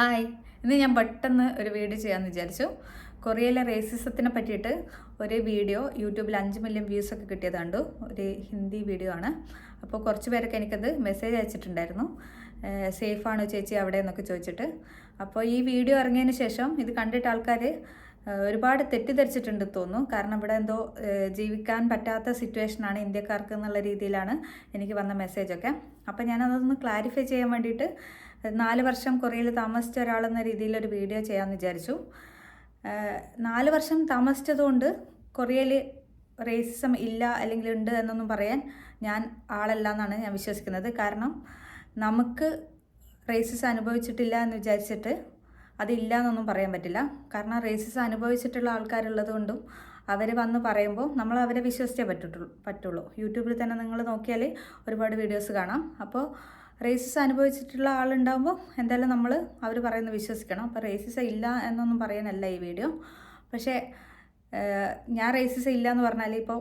Hi. ഇന്ന് ഞാൻ പെട്ടെന്ന് ഒരു വീഡിയോ ചെയ്യാമെന്ന് വിചാരിച്ചു. കൊറിയയിലെ റേസിസത്തിനെ പറ്റിയിട്ട് ഒരു വീഡിയോ യൂട്യൂബിൽ അഞ്ച് മില്യൺ വ്യൂസ് ഒക്കെ കിട്ടിയത് കണ്ടു. ഒരു ഹിന്ദി വീഡിയോ ആണ്. അപ്പോൾ കുറച്ച് പേരൊക്കെ എനിക്കത് മെസ്സേജ് അയച്ചിട്ടുണ്ടായിരുന്നു. സേഫാണോ ചേച്ചി അവിടെ എന്നൊക്കെ ചോദിച്ചിട്ട്. അപ്പോൾ ഈ വീഡിയോ ഇറങ്ങിയതിന് ശേഷം ഇത് കണ്ടിട്ട് ആൾക്കാർ ഒരുപാട് തെറ്റിദ്ധരിച്ചിട്ടുണ്ട് തോന്നുന്നു. കാരണം ഇവിടെ എന്തോ ജീവിക്കാൻ പറ്റാത്ത സിറ്റുവേഷനാണ് ഇന്ത്യക്കാർക്ക് എന്നുള്ള രീതിയിലാണ് എനിക്ക് വന്ന മെസ്സേജൊക്കെ അപ്പോൾ ഞാനതൊന്ന് ക്ലാരിഫൈ ചെയ്യാൻ വേണ്ടിയിട്ട് നാല് വർഷം കൊറിയയിൽ താമസിച്ച ഒരാളെന്ന രീതിയിൽ ഒരു വീഡിയോ ചെയ്യാമെന്ന് വിചാരിച്ചു. നാല് വർഷം താമസിച്ചതുകൊണ്ട് കൊറിയയിൽ റേസിസം ഇല്ല അല്ലെങ്കിൽ ഉണ്ട് എന്നൊന്നും പറയാൻ ഞാൻ ആളല്ല എന്നാണ് ഞാൻ വിശ്വസിക്കുന്നത്. കാരണം നമുക്ക് റേസിസ് അനുഭവിച്ചിട്ടില്ല എന്ന് വിചാരിച്ചിട്ട് അതില്ല എന്നൊന്നും പറയാൻ പറ്റില്ല. കാരണം റേസിസ് അനുഭവിച്ചിട്ടുള്ള ആൾക്കാരുള്ളത് കൊണ്ടും അവർ വന്ന് പറയുമ്പോൾ നമ്മൾ അവരെ വിശ്വസിച്ചേ പറ്റുള്ളൂ പറ്റുള്ളൂ. യൂട്യൂബിൽ തന്നെ നിങ്ങൾ നോക്കിയാൽ ഒരുപാട് വീഡിയോസ് കാണാം. അപ്പോൾ റേസിസം അനുഭവിച്ചിട്ടുള്ള ആളുണ്ടാകുമ്പോൾ എന്തായാലും നമ്മൾ അവർ പറയുന്നത് വിശ്വസിക്കണം. അപ്പോൾ റേസിസം ഇല്ല എന്നൊന്നും പറയാനല്ല ഈ വീഡിയോ പക്ഷേ ഞാൻ റേസിസം ഇല്ല എന്ന് പറഞ്ഞാൽ ഇപ്പോൾ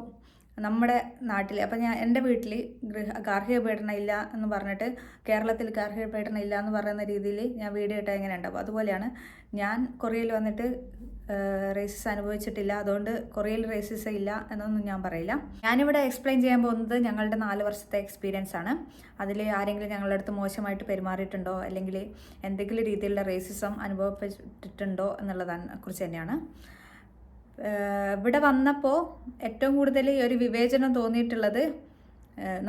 നമ്മുടെ നാട്ടിൽ അപ്പം ഞാൻ എന്റെ വീട്ടിൽ ഗൃഹ ഗാർഹിക പീഡനം ഇല്ല എന്ന് പറഞ്ഞിട്ട് കേരളത്തിൽ ഗാർഹിക പീഡനം ഇല്ല എന്ന് പറയുന്ന രീതിയിൽ ഞാൻ വീഡിയോ ഇട്ടാൽ എങ്ങനെ ഉണ്ടാവും അതുപോലെയാണ് ഞാൻ കൊറിയയിൽ വന്നിട്ട് റേസിസ് അനുഭവിച്ചിട്ടില്ല. അതുകൊണ്ട് കൊറിയയിൽ റേസിസ് ഇല്ല എന്നൊന്നും ഞാൻ പറയില്ല. ഞാനിവിടെ എക്സ്പ്ലെയിൻ ചെയ്യാൻ പോകുന്നത് ഞങ്ങളുടെ നാല് വർഷത്തെ എക്സ്പീരിയൻസ് ആണ്. അതിൽ ആരെങ്കിലും ഞങ്ങളുടെ അടുത്ത് മോശമായിട്ട് പെരുമാറിയിട്ടുണ്ടോ? അല്ലെങ്കിൽ എന്തെങ്കിലും രീതിയിലുള്ള റേസിസം അനുഭവപ്പെട്ടിട്ടുണ്ടോ എന്നുള്ളതിനെ കുറിച്ച് തന്നെയാണ്. ഇവിടെ വന്നപ്പോൾ ഏറ്റവും കൂടുതൽ ഒരു വിവേചനം തോന്നിയിട്ടുള്ളത്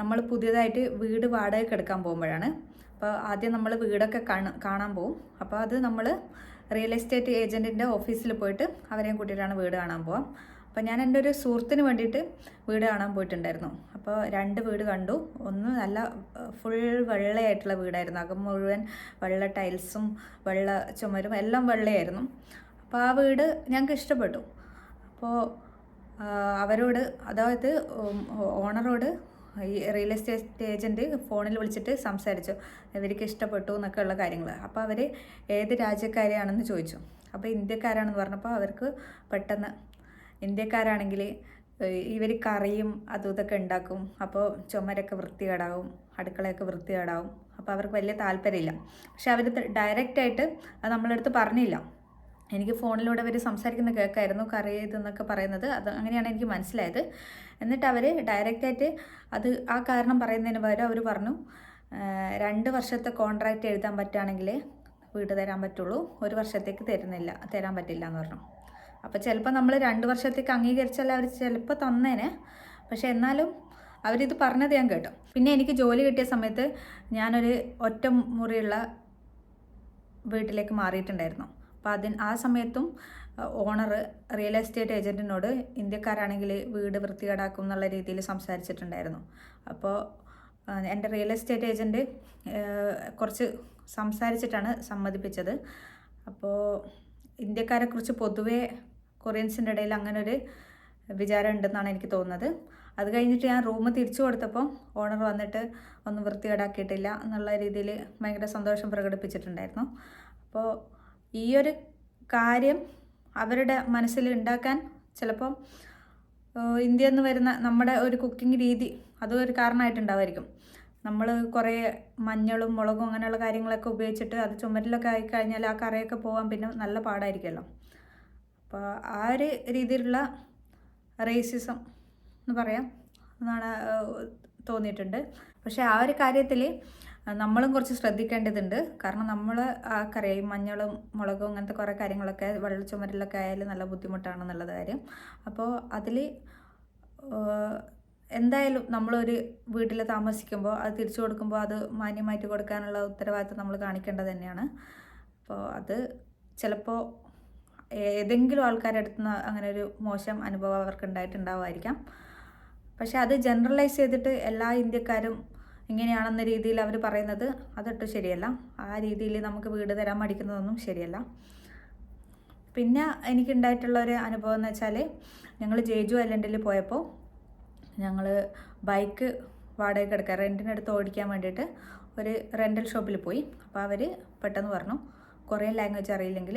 നമ്മൾ പുതിയതായിട്ട് വീട് വാടകയ്ക്ക് എടുക്കാൻ പോകുമ്പോഴാണ്. അപ്പോൾ ആദ്യം നമ്മൾ വീടൊക്കെ കാണ കാണാൻ പോകും. അപ്പോൾ അത് നമ്മൾ റിയൽ എസ്റ്റേറ്റ് ഏജന്റിന്റെ ഓഫീസിൽ പോയിട്ട് അവരെയും കൂട്ടിയിട്ടാണ് വീട് കാണാൻ പോവാം. അപ്പോൾ ഞാൻ എന്റെ ഒരു സുഹൃത്തിന് വേണ്ടിയിട്ട് വീട് കാണാൻ പോയിട്ടുണ്ടായിരുന്നു. അപ്പോൾ രണ്ട് വീട് കണ്ടു. ഒന്ന് നല്ല ഫുൾ വെള്ളയായിട്ടുള്ള വീടായിരുന്നു. അകം മുഴുവൻ വെള്ള ടൈൽസും വെള്ള ചുമരും എല്ലാം വെള്ളയായിരുന്നു. അപ്പോൾ ആ വീട് ഞങ്ങൾക്ക് ഇഷ്ടപ്പെട്ടു. അപ്പോൾ അവരോട് അതായത് ഓണറോട് ഈ റിയൽ എസ്റ്റേറ്റ് ഏജന്റ് ഫോണിൽ വിളിച്ചിട്ട് സംസാരിച്ചു. ഇവർക്ക് ഇഷ്ടപ്പെട്ടു എന്നൊക്കെ ഉള്ള കാര്യങ്ങൾ അപ്പോൾ അവർ ഏത് രാജ്യക്കാരെയാണെന്ന് ചോദിച്ചു. അപ്പോൾ ഇന്ത്യക്കാരാണെന്ന് പറഞ്ഞപ്പോൾ അവർക്ക് പെട്ടെന്ന് ഇന്ത്യക്കാരാണെങ്കിൽ ഇവർ കറിയും അതും ഇതൊക്കെ ഉണ്ടാക്കും. അപ്പോൾ ചുമരൊക്കെ വൃത്തികേടാവും അടുക്കളയൊക്കെ വൃത്തികേടാവും. അപ്പോൾ അവർക്ക് വലിയ താല്പര്യമില്ല. പക്ഷെ അവർ ഡയറക്റ്റായിട്ട് അത് നമ്മളെടുത്ത് പറഞ്ഞില്ല. എനിക്ക് ഫോണിലൂടെ അവർ സംസാരിക്കുന്ന കേൾക്കായിരുന്നു കറി ഇതെന്നൊക്കെ പറയുന്നത്. അത് അങ്ങനെയാണ് എനിക്ക് മനസ്സിലായത്. എന്നിട്ട് അവർ ഡയറക്റ്റായിട്ട് അത് ആ കാരണം പറയുന്നതിന് പകരം അവർ പറഞ്ഞു രണ്ട് വർഷത്തെ കോൺട്രാക്റ്റ് എഴുതാൻ പറ്റുകയാണെങ്കിൽ വീട് തരാൻ പറ്റുള്ളൂ. ഒരു വർഷത്തേക്ക് തരുന്നില്ല തരാൻ പറ്റില്ല എന്ന് പറഞ്ഞു. അപ്പോൾ ചിലപ്പോൾ നമ്മൾ രണ്ട് വർഷത്തേക്ക് അംഗീകരിച്ചാൽ അവർ ചിലപ്പോൾ തന്നേനെ. പക്ഷേ എന്നാലും അവരിത് പറഞ്ഞത് ഞാൻ കേട്ടു. പിന്നെ എനിക്ക് ജോലി കിട്ടിയ സമയത്ത് ഞാനൊരു ഒറ്റ മുറിയുള്ള വീട്ടിലേക്ക് മാറിയിട്ടുണ്ടായിരുന്നു. അപ്പോൾ അതിന് ആ സമയത്തും ഓണർ റിയൽ എസ്റ്റേറ്റ് ഏജന്റിനോട് ഇന്ത്യക്കാരാണെങ്കിൽ വീട് വൃത്തികേടാക്കും എന്നുള്ള രീതിയിൽ സംസാരിച്ചിട്ടുണ്ടായിരുന്നു. അപ്പോൾ എന്റെ റിയൽ എസ്റ്റേറ്റ് ഏജന്റ് കുറച്ച് സംസാരിച്ചിട്ടാണ് സമ്മതിപ്പിച്ചത്. അപ്പോൾ ഇന്ത്യക്കാരെക്കുറിച്ച് പൊതുവേ കൊറിയൻസിന്റെ ഇടയിൽ അങ്ങനെ ഒരു വിചാരം ഉണ്ടെന്നാണ് എനിക്ക് തോന്നുന്നത്. അത് കഴിഞ്ഞിട്ട് ഞാൻ റൂം തിരിച്ചു കൊടുത്തപ്പോൾ ഓണർ വന്നിട്ട് ഒന്നും വൃത്തികേടാക്കിയിട്ടില്ല എന്നുള്ള രീതിയിൽ ഭയങ്കര സന്തോഷം പ്രകടിപ്പിച്ചിട്ടുണ്ടായിരുന്നു. അപ്പോൾ ഈ ഒരു കാര്യം അവരുടെ മനസ്സിൽ ഉണ്ടാക്കാൻ ചിലപ്പം ഇന്ത്യ നിന്ന് വരുന്ന നമ്മുടെ ഒരു കുക്കിംഗ് രീതി അതും ഒരു കാരണമായിട്ടുണ്ടാവായിരിക്കും. നമ്മൾ കുറേ മഞ്ഞളും മുളകും അങ്ങനെയുള്ള കാര്യങ്ങളൊക്കെ ഉപയോഗിച്ചിട്ട് അത് ചുമരിലൊക്കെ ആയിക്കഴിഞ്ഞാൽ ആ കറിയൊക്കെ പോകാൻ പിന്നെ നല്ല പാടായിരിക്കുമല്ലോ. അപ്പോൾ ആ ഒരു രീതിയിലുള്ള റേസിസം എന്ന് പറയാം എന്നാണ് തോന്നിയിട്ടുണ്ട്. പക്ഷേ ആ ഒരു കാര്യത്തിൽ നമ്മളും കുറച്ച് ശ്രദ്ധിക്കേണ്ടതുണ്ട്. കാരണം നമ്മൾ ആ കറിയും മഞ്ഞളും മുളകും അങ്ങനത്തെ കുറേ കാര്യങ്ങളൊക്കെ വെള്ള ചുമരിലൊക്കെ ആയാലും നല്ല ബുദ്ധിമുട്ടാണെന്നുള്ളത് കാര്യം. അപ്പോൾ അതിൽ എന്തായാലും നമ്മളൊരു വീട്ടിൽ താമസിക്കുമ്പോൾ അത് തിരിച്ചു കൊടുക്കുമ്പോൾ അത് മാന്യമായിട്ട് കൊടുക്കാനുള്ള ഉത്തരവാദിത്തം നമ്മൾ കാണിക്കേണ്ടത് തന്നെയാണ്. അപ്പോൾ അത് ചിലപ്പോൾ ഏതെങ്കിലും ആൾക്കാരുടെ നിന്ന് അങ്ങനെ ഒരു മോശം അനുഭവം അവർക്ക് ഉണ്ടായിട്ടുണ്ടാവുമായിരിക്കാം പക്ഷെ അത് ജനറലൈസ് ചെയ്തിട്ട് എല്ലാ ഇന്ത്യക്കാരും ഇങ്ങനെയാണെന്ന രീതിയിൽ അവർ പറയുന്നത് അതൊട്ടും ശരിയല്ല. ആ രീതിയിൽ നമുക്ക് വീട് തരാൻ മടിക്കുന്നതൊന്നും ശരിയല്ല. പിന്നെ എനിക്കുണ്ടായിട്ടുള്ള ഒരു അനുഭവം എന്ന് വെച്ചാൽ ഞങ്ങൾ ജേജു ഐലൻഡിൽ പോയപ്പോൾ ഞങ്ങൾ ബൈക്ക് വാടകയ്ക്ക് എടുക്കുക റെന്റിനെടുത്ത് ഓടിക്കാൻ വേണ്ടിയിട്ട് ഒരു റെന്റൽ ഷോപ്പിൽ പോയി. അപ്പോൾ അവർ പെട്ടെന്ന് പറഞ്ഞു കൊറിയൻ ലാംഗ്വേജ് അറിയില്ലെങ്കിൽ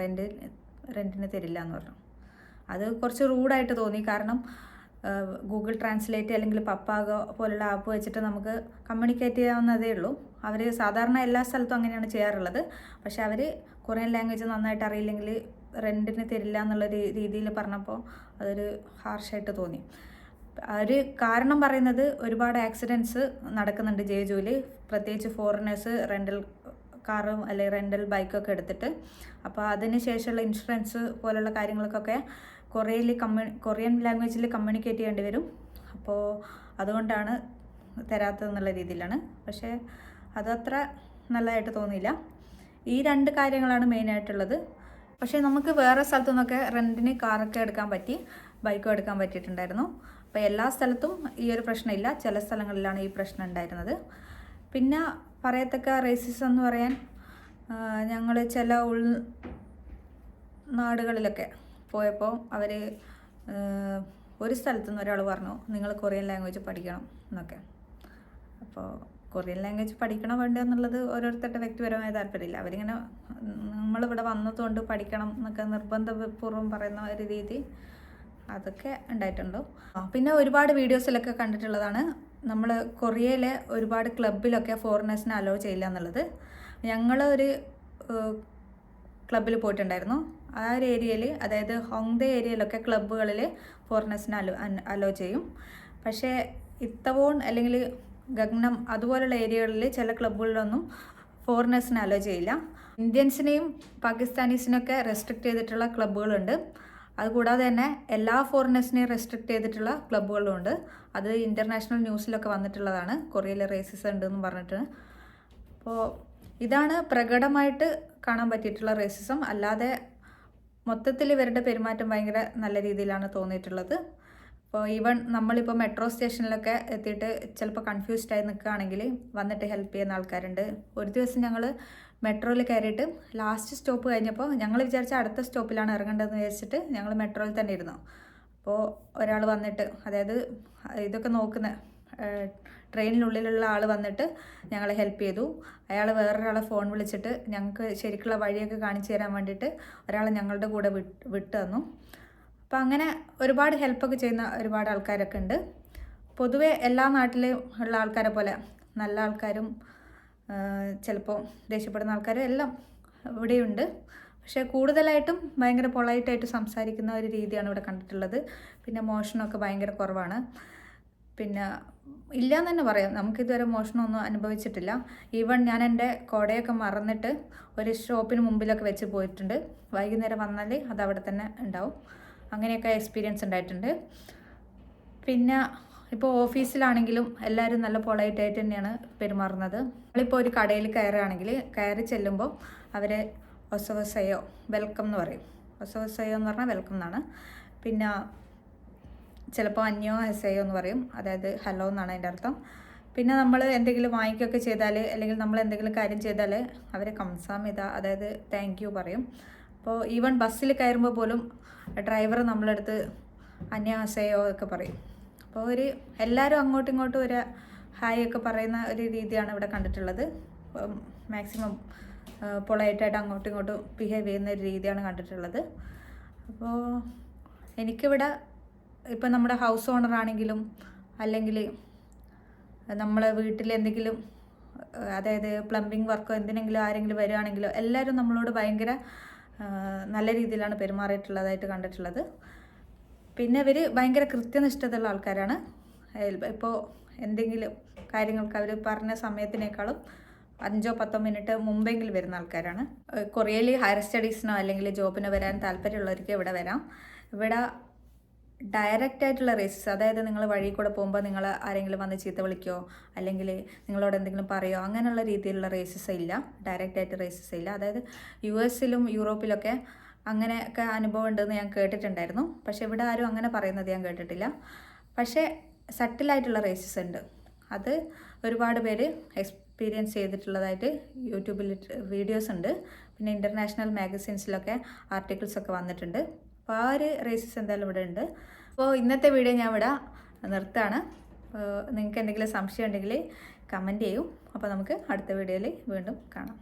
റെന്റ് റെന്റിന് തരില്ല എന്ന് പറഞ്ഞു. അത് കുറച്ച് റൂഡായിട്ട് തോന്നി. കാരണം ഗൂഗിൾ ട്രാൻസ്ലേറ്റ് അല്ലെങ്കിൽ പപ്പാഗോ പോലുള്ള ആപ്പ് വെച്ചിട്ട് നമുക്ക് കമ്മ്യൂണിക്കേറ്റ് ചെയ്യാവുന്നതേ ഉള്ളൂ. അവർ സാധാരണ എല്ലാ സ്ഥലത്തും അങ്ങനെയാണ് ചെയ്യാറുള്ളത്. പക്ഷേ അവർ കൊറിയൻ ലാംഗ്വേജ് നന്നായിട്ട് അറിയില്ലെങ്കിൽ റെന്റിന് തരില്ല എന്നുള്ള രീതിയിൽ പറഞ്ഞപ്പോൾ അതൊരു ഹാർഷായിട്ട് തോന്നി. ഒരു കാരണം പറയുന്നത് ഒരുപാട് ആക്സിഡൻസ് നടക്കുന്നുണ്ട് ജേജുവിൽ പ്രത്യേകിച്ച് ഫോറിനേഴ്സ് റെന്റൽ കാറും അല്ലെങ്കിൽ റെന്റൽ ബൈക്കൊക്കെ എടുത്തിട്ട്. അപ്പോൾ അതിന് ശേഷമുള്ള ഇൻഷുറൻസ് പോലുള്ള കാര്യങ്ങൾക്കൊക്കെ കൊറിയയിൽ കമ്മ്യൂ കൊറിയൻ ലാംഗ്വേജിൽ കമ്മ്യൂണിക്കേറ്റ് ചെയ്യേണ്ടി വരും. അപ്പോൾ അതുകൊണ്ടാണ് തരാത്തതെന്നുള്ള രീതിയിലാണ്. പക്ഷേ അതത്ര നല്ലതായിട്ട് തോന്നിയില്ല. ഈ രണ്ട് കാര്യങ്ങളാണ് മെയിനായിട്ടുള്ളത് പക്ഷേ നമുക്ക് വേറെ സ്ഥലത്തു നിന്നൊക്കെ റെന്റിന് കാറൊക്കെ എടുക്കാൻ പറ്റി ബൈക്കും എടുക്കാൻ പറ്റിയിട്ടുണ്ടായിരുന്നു. അപ്പോൾ എല്ലാ സ്ഥലത്തും ഈ ഒരു പ്രശ്നമില്ല. ചില സ്ഥലങ്ങളിലാണ് ഈ പ്രശ്നം ഉണ്ടായിരുന്നത്. പിന്നെ പറയത്തക്ക റേസിസം എന്ന് പറയാൻ ഞങ്ങൾ ചില ഉൾ നാടുകളിലൊക്കെ പോയപ്പോൾ അവർ ഒരു സ്ഥലത്തു നിന്ന് ഒരാൾ പറഞ്ഞു നിങ്ങൾ കൊറിയൻ ലാംഗ്വേജ് പഠിക്കണം എന്നൊക്കെ. അപ്പോൾ കൊറിയൻ ലാംഗ്വേജ് പഠിക്കണം വേണ്ട എന്നുള്ളത് ഓരോരുത്തരുടെ വ്യക്തിപരമായ താല്പര്യമില്ല. അവരിങ്ങനെ നമ്മളിവിടെ വന്നതുകൊണ്ട് പഠിക്കണം എന്നൊക്കെ നിർബന്ധപൂർവം പറയുന്ന ഒരു രീതി അതൊക്കെ ഉണ്ടായിട്ടുണ്ടോ. പിന്നെ ഒരുപാട് വീഡിയോസിലൊക്കെ കണ്ടിട്ടുള്ളതാണ് നമ്മൾ കൊറിയയിലെ ഒരുപാട് ക്ലബിലൊക്കെ ഫോറിനേഴ്സിനെ അലോ ചെയ്യില്ല എന്നുള്ളത്. ഞങ്ങൾ ഒരു ക്ലബിൽ പോയിട്ടുണ്ടായിരുന്നു. ആ ഒരു ഏരിയയിൽ അതായത് ഹോങ്ദ ഏരിയയിലൊക്കെ ക്ലബ്ബുകളിൽ ഫോറിനേഴ്സിനെ അലോ അലോ ചെയ്യും. പക്ഷേ ഇത്തവോൺ അല്ലെങ്കിൽ ഗഗ്നം അതുപോലുള്ള ഏരിയകളിൽ ചില ക്ലബ്ബുകളിലൊന്നും ഫോറിനേഴ്സിനെ അലോ ചെയ്യില്ല. ഇന്ത്യൻസിനെയും പാകിസ്ഥാനീസിനൊക്കെ റെസ്ട്രിക്റ്റ് ചെയ്തിട്ടുള്ള ക്ലബ്ബുകളുണ്ട്. അതുകൂടാതെ തന്നെ എല്ലാ ഫോറിനേഴ്സിനെയും റെസ്ട്രിക്റ്റ് ചെയ്തിട്ടുള്ള ക്ലബ്ബുകളും ഉണ്ട് അത് ഇന്റർനാഷണൽ ന്യൂസിലൊക്കെ വന്നിട്ടുള്ളതാണ്. കൊറിയയിലെ റേസിസ് ഉണ്ടെന്ന് പറഞ്ഞിട്ട്. അപ്പോൾ ഇതാണ് പ്രകടമായിട്ട് കാണാൻ പറ്റിയിട്ടുള്ള റേസിസം അല്ലാതെ മൊത്തത്തിൽ ഇവരുടെ പെരുമാറ്റം ഭയങ്കര നല്ല രീതിയിലാണ് തോന്നിയിട്ടുള്ളത്. അപ്പോൾ ഈവൺ നമ്മളിപ്പോൾ മെട്രോ സ്റ്റേഷനിലൊക്കെ എത്തിയിട്ട് ചിലപ്പോൾ കൺഫ്യൂസ്ഡ് ആയി നിൽക്കുകയാണെങ്കിൽ വന്നിട്ട് ഹെൽപ്പ് ചെയ്യുന്ന ആൾക്കാരുണ്ട്. ഒരു ദിവസം ഞങ്ങൾ മെട്രോയിൽ കയറിയിട്ട് ലാസ്റ്റ് സ്റ്റോപ്പ് കഴിഞ്ഞപ്പോൾ ഞങ്ങൾ വിചാരിച്ച അടുത്ത സ്റ്റോപ്പിലാണ് ഇറങ്ങേണ്ടതെന്ന് വിചാരിച്ചിട്ട് ഞങ്ങൾ മെട്രോയിൽ തന്നെ ഇരുന്നു. അപ്പോൾ ഒരാൾ വന്നിട്ട് അതായത് ഇതൊക്കെ നോക്കുന്ന ട്രെയിനിനുള്ളിലുള്ള ആൾ വന്നിട്ട് ഞങ്ങളെ ഹെൽപ്പ് ചെയ്തു. അയാൾ വേറൊരാളെ ഫോൺ വിളിച്ചിട്ട് ഞങ്ങൾക്ക് ശരിക്കുള്ള വഴിയൊക്കെ കാണിച്ചു തരാൻ വേണ്ടിയിട്ട് ഒരാളെ ഞങ്ങളുടെ കൂടെ വിട്ട് വിട്ടു തന്നു. അപ്പോൾ അങ്ങനെ ഒരുപാട് ഹെൽപ്പൊക്കെ ചെയ്യുന്ന ഒരുപാട് ആൾക്കാരൊക്കെ ഉണ്ട്. പൊതുവെ എല്ലാ നാട്ടിലും ഉള്ള ആൾക്കാരെ പോലെ നല്ല ആൾക്കാരും ചിലപ്പോൾ ദേഷ്യപ്പെടുന്ന ആൾക്കാരും എല്ലാം ഇവിടെയുണ്ട്. പക്ഷേ കൂടുതലായിട്ടും ഭയങ്കര പൊളൈറ്റായിട്ട് സംസാരിക്കുന്ന ഒരു രീതിയാണ് ഇവിടെ കണ്ടിട്ടുള്ളത്. പിന്നെ മോഷണമൊക്കെ ഭയങ്കര കുറവാണ്. പിന്നെ ഇല്ല എന്ന് തന്നെ പറയാം. നമുക്കിതുവരെ മോഷണമൊന്നും അനുഭവിച്ചിട്ടില്ല. ഈവൺ ഞാൻ എന്റെ കോടയൊക്കെ മറന്നിട്ട് ഒരു ഷോപ്പിന് മുമ്പിലൊക്കെ വെച്ച് പോയിട്ടുണ്ട്. വൈകുന്നേരം വന്നാൽ അത് അവിടെ തന്നെ ഉണ്ടാവും. അങ്ങനെയൊക്കെ എക്സ്പീരിയൻസ് ഉണ്ടായിട്ടുണ്ട്. പിന്നെ ഇപ്പോൾ ഓഫീസിലാണെങ്കിലും എല്ലാവരും നല്ല പൊളൈറ്റായിട്ട് തന്നെയാണ് പെരുമാറുന്നത്. നമ്മളിപ്പോൾ ഒരു കടയിൽ കയറുകയാണെങ്കിൽ കയറി ചെല്ലുമ്പോൾ അവരെ ഒസവസയോ വെൽക്കം എന്ന് പറയും. ഒസവസയോ എന്ന് പറഞ്ഞാൽ വെൽക്കം എന്നാണ്. പിന്നെ ചിലപ്പോൾ അന്യോ ഹെസയോ എന്ന് പറയും. അതായത് ഹലോ എന്നാണ് അതിന്റെ അർത്ഥം. പിന്നെ നമ്മൾ എന്തെങ്കിലും വാങ്ങിക്കുകയൊക്കെ ചെയ്താൽ അല്ലെങ്കിൽ നമ്മൾ എന്തെങ്കിലും കാര്യം ചെയ്താൽ അവർ കംസാമിത അതായത് താങ്ക് യു പറയും. അപ്പോൾ ഈവൻ ബസ്സിൽ കയറുമ്പോൾ പോലും ഡ്രൈവർ നമ്മളടുത്ത് അന്യാസയോ ഒക്കെ പറയും. അപ്പോൾ ഒരു എല്ലാവരും അങ്ങോട്ടും ഇങ്ങോട്ടും ഒരു ഹായ് ഒക്കെ പറയുന്ന ഒരു രീതിയാണ് ഇവിടെ കണ്ടിട്ടുള്ളത്. മാക്സിമം പൊളൈറ്റായിട്ട് അങ്ങോട്ടും ഇങ്ങോട്ടും ബിഹേവ് ചെയ്യുന്ന ഒരു രീതിയാണ് കണ്ടിട്ടുള്ളത്. അപ്പോൾ എനിക്കിവിടെ ഇപ്പം നമ്മുടെ ഹൗസ് ഓണർ ആണെങ്കിലും അല്ലെങ്കിൽ നമ്മളെ വീട്ടിൽ എന്തെങ്കിലും അതായത് പ്ലംബിംഗ് വർക്കോ എന്തിനെങ്കിലും ആരെങ്കിലും വരികയാണെങ്കിലോ എല്ലാവരും നമ്മളോട് ഭയങ്കര നല്ല രീതിയിലാണ് പെരുമാറിയിട്ടുള്ളതായിട്ട് കണ്ടിട്ടുള്ളത്. പിന്നെ ഇവർ ഭയങ്കര കൃത്യനിഷ്ഠതയുള്ള ആൾക്കാരാണ്. ഇപ്പോൾ എന്തെങ്കിലും കാര്യങ്ങൾക്ക് അവർ പറഞ്ഞ സമയത്തിനേക്കാളും അഞ്ചോ പത്തോ മിനിറ്റ് മുമ്പെങ്കിലും വരുന്ന ആൾക്കാരാണ്. കൊറിയയിൽ ഹയർ സ്റ്റഡീസിനോ അല്ലെങ്കിൽ ജോബിനോ വരാൻ താല്പര്യമുള്ളവർക്ക് ഇവിടെ വരാം. ഇവിടെ ഡയറക്റ്റ് ആയിട്ടുള്ള റേസസ് അതായത് നിങ്ങൾ വഴി കൂടെ പോകുമ്പോൾ നിങ്ങൾ ആരെങ്കിലും വന്ന് ചീത്ത വിളിക്കോ അല്ലെങ്കിൽ നിങ്ങളോട് എന്തെങ്കിലും പറയോ അങ്ങനെയുള്ള രീതിയിലുള്ള റേസസ് ഇല്ല. ഡയറക്റ്റ് ആയിട്ട് റേസസ് ഇല്ല. അതായത് യു എസിലും യൂറോപ്പിലൊക്കെ അങ്ങനെയൊക്കെ അനുഭവം ഉണ്ടെന്ന് ഞാൻ കേട്ടിട്ടുണ്ടായിരുന്നു. പക്ഷേ ഇവിടെ ആരും അങ്ങനെ പറയുന്നത് ഞാൻ കേട്ടിട്ടില്ല. പക്ഷേ സട്ടിലായിട്ടുള്ള റേസസ് ഉണ്ട്. അത് ഒരുപാട് പേര് എക്സ്പീരിയൻസ് ചെയ്തിട്ടുള്ളതായിട്ട് യൂട്യൂബിൽ വീഡിയോസ് ഉണ്ട്. പിന്നെ ഇന്റർനാഷണൽ മാഗസിൻസിലൊക്കെ ആർട്ടിക്കിൾസൊക്കെ വന്നിട്ടുണ്ട്. അപ്പോൾ ആ ഒരു റേസസ് എന്തായാലും ഇവിടെ ഉണ്ട്. അപ്പോൾ ഇന്നത്തെ വീഡിയോ ഞാൻ ഇവിടെ നിർത്താണ് നിങ്ങൾക്ക് എന്തെങ്കിലും സംശയം ഉണ്ടെങ്കിൽ കമന്റ് ചെയ്യും. അപ്പോൾ നമുക്ക് അടുത്ത വീഡിയോയിൽ വീണ്ടും കാണാം.